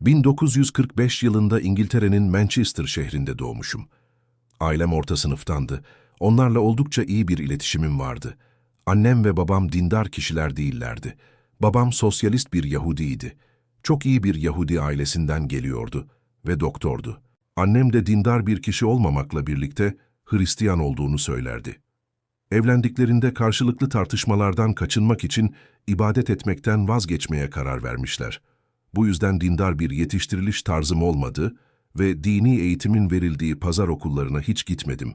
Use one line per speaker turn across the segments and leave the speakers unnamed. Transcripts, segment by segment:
1945 yılında İngiltere'nin Manchester şehrinde doğmuşum. Ailem orta sınıftandı. Onlarla oldukça iyi bir iletişimim vardı. Annem ve babam dindar kişiler değillerdi. Babam sosyalist bir Yahudiydi. Çok iyi bir Yahudi ailesinden geliyordu ve doktordu. Annem de dindar bir kişi olmamakla birlikte Hristiyan olduğunu söylerdi. Evlendiklerinde karşılıklı tartışmalardan kaçınmak için ibadet etmekten vazgeçmeye karar vermişler. Bu yüzden dindar bir yetiştiriliş tarzım olmadı ve dini eğitimin verildiği pazar okullarına hiç gitmedim.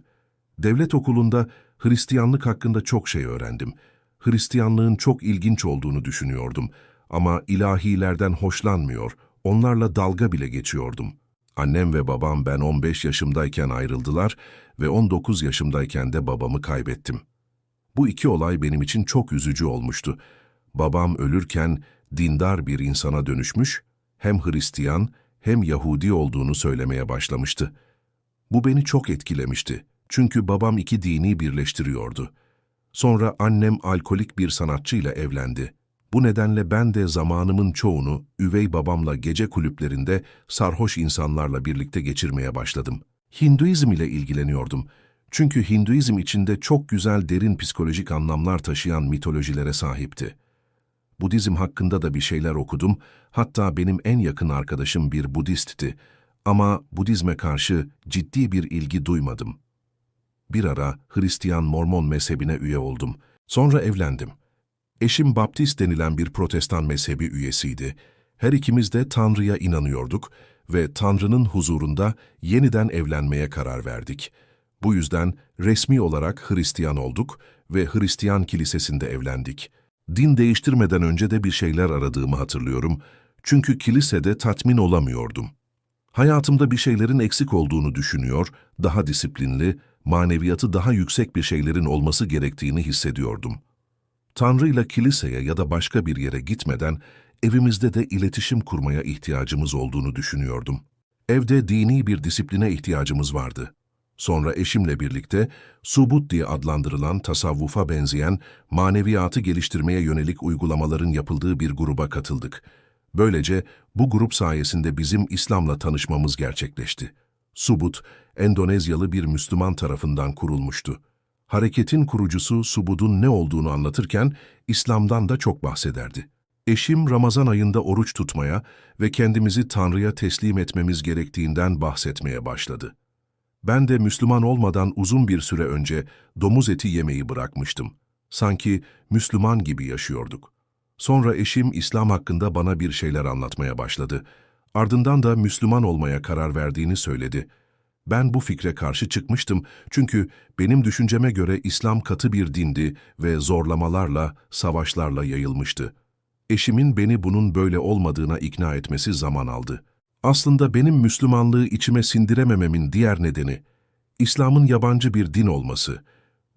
Devlet okulunda Hristiyanlık hakkında çok şey öğrendim. Hristiyanlığın çok ilginç olduğunu düşünüyordum ama ilahilerden hoşlanmıyor, onlarla dalga bile geçiyordum. Annem ve babam ben 15 yaşımdayken ayrıldılar ve 19 yaşımdayken de babamı kaybettim. Bu iki olay benim için çok üzücü olmuştu. Babam ölürken dindar bir insana dönüşmüş, hem Hristiyan hem Yahudi olduğunu söylemeye başlamıştı. Bu beni çok etkilemişti. Çünkü babam iki dini birleştiriyordu. Sonra annem alkolik bir sanatçıyla evlendi. Bu nedenle ben de zamanımın çoğunu üvey babamla gece kulüplerinde sarhoş insanlarla birlikte geçirmeye başladım. Hinduizm ile ilgileniyordum. Çünkü Hinduizm içinde çok güzel derin psikolojik anlamlar taşıyan mitolojilere sahipti. Budizm hakkında da bir şeyler okudum, hatta benim en yakın arkadaşım bir Budistti ama Budizme karşı ciddi bir ilgi duymadım. Bir ara Hristiyan Mormon mezhebine üye oldum. Sonra evlendim. Eşim Baptist denilen bir protestan mezhebi üyesiydi. Her ikimiz de Tanrı'ya inanıyorduk ve Tanrı'nın huzurunda yeniden evlenmeye karar verdik. Bu yüzden resmi olarak Hristiyan olduk ve Hristiyan kilisesinde evlendik. Din değiştirmeden önce de bir şeyler aradığımı hatırlıyorum. Çünkü kilisede tatmin olamıyordum. Hayatımda bir şeylerin eksik olduğunu düşünüyor, daha disiplinli, maneviyatı daha yüksek bir şeylerin olması gerektiğini hissediyordum. Tanrı'yla kiliseye ya da başka bir yere gitmeden evimizde de iletişim kurmaya ihtiyacımız olduğunu düşünüyordum. Evde dini bir disipline ihtiyacımız vardı. Sonra eşimle birlikte subut diye adlandırılan tasavvufa benzeyen maneviyatı geliştirmeye yönelik uygulamaların yapıldığı bir gruba katıldık. Böylece bu grup sayesinde bizim İslam'la tanışmamız gerçekleşti. Subut, Endonezyalı bir Müslüman tarafından kurulmuştu. Hareketin kurucusu Subud'un ne olduğunu anlatırken İslam'dan da çok bahsederdi. Eşim Ramazan ayında oruç tutmaya ve kendimizi Tanrı'ya teslim etmemiz gerektiğinden bahsetmeye başladı. Ben de Müslüman olmadan uzun bir süre önce domuz eti yemeyi bırakmıştım. Sanki Müslüman gibi yaşıyorduk. Sonra eşim İslam hakkında bana bir şeyler anlatmaya başladı. Ardından da Müslüman olmaya karar verdiğini söyledi. Ben bu fikre karşı çıkmıştım çünkü benim düşünceme göre İslam katı bir dindi ve zorlamalarla, savaşlarla yayılmıştı. Eşimin beni bunun böyle olmadığına ikna etmesi zaman aldı. Aslında benim Müslümanlığı içime sindiremememin diğer nedeni, İslam'ın yabancı bir din olması,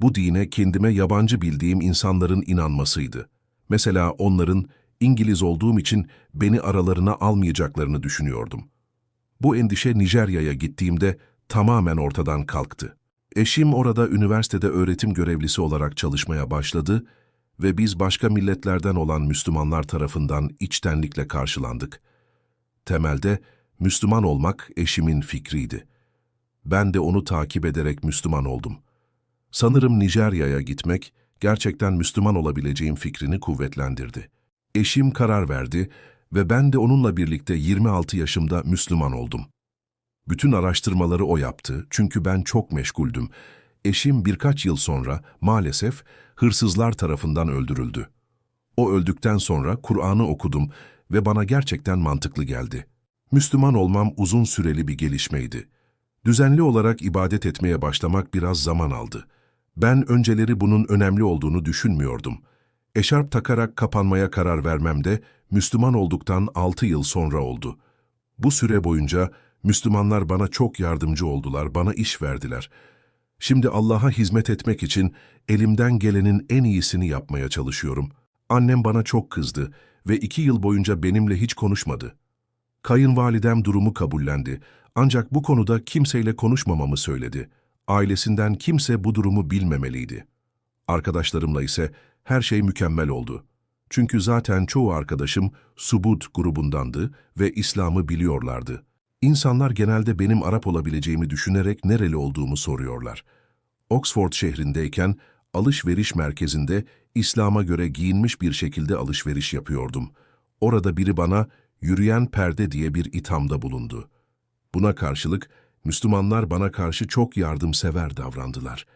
bu dine kendime yabancı bildiğim insanların inanmasıydı. Mesela onların İngiliz olduğum için beni aralarına almayacaklarını düşünüyordum. Bu endişe Nijerya'ya gittiğimde tamamen ortadan kalktı. Eşim orada üniversitede öğretim görevlisi olarak çalışmaya başladı ve biz başka milletlerden olan Müslümanlar tarafından içtenlikle karşılandık. Temelde Müslüman olmak eşimin fikriydi. Ben de onu takip ederek Müslüman oldum. Sanırım Nijerya'ya gitmek gerçekten Müslüman olabileceğim fikrini kuvvetlendirdi. Eşim karar verdi ve ben de onunla birlikte 26 yaşımda Müslüman oldum. Bütün araştırmaları o yaptı çünkü ben çok meşguldüm. Eşim birkaç yıl sonra maalesef hırsızlar tarafından öldürüldü. O öldükten sonra Kur'an'ı okudum ve bana gerçekten mantıklı geldi. Müslüman olmam uzun süreli bir gelişmeydi. Düzenli olarak ibadet etmeye başlamak biraz zaman aldı. Ben önceleri bunun önemli olduğunu düşünmüyordum. Eşarp takarak kapanmaya karar vermem de Müslüman olduktan altı yıl sonra oldu. Bu süre boyunca Müslümanlar bana çok yardımcı oldular, bana iş verdiler. Şimdi Allah'a hizmet etmek için elimden gelenin en iyisini yapmaya çalışıyorum. Annem bana çok kızdı ve iki yıl boyunca benimle hiç konuşmadı. Kayınvalidem durumu kabullendi ancak bu konuda kimseyle konuşmamamı söyledi. Ailesinden kimse bu durumu bilmemeliydi. Arkadaşlarımla ise her şey mükemmel oldu. Çünkü zaten çoğu arkadaşım Subud grubundandı ve İslam'ı biliyorlardı. İnsanlar genelde benim Arap olabileceğimi düşünerek nereli olduğumu soruyorlar. Oxford şehrindeyken alışveriş merkezinde İslam'a göre giyinmiş bir şekilde alışveriş yapıyordum. Orada biri bana yürüyen perde diye bir ithamda bulundu. Buna karşılık Müslümanlar bana karşı çok yardımsever davrandılar.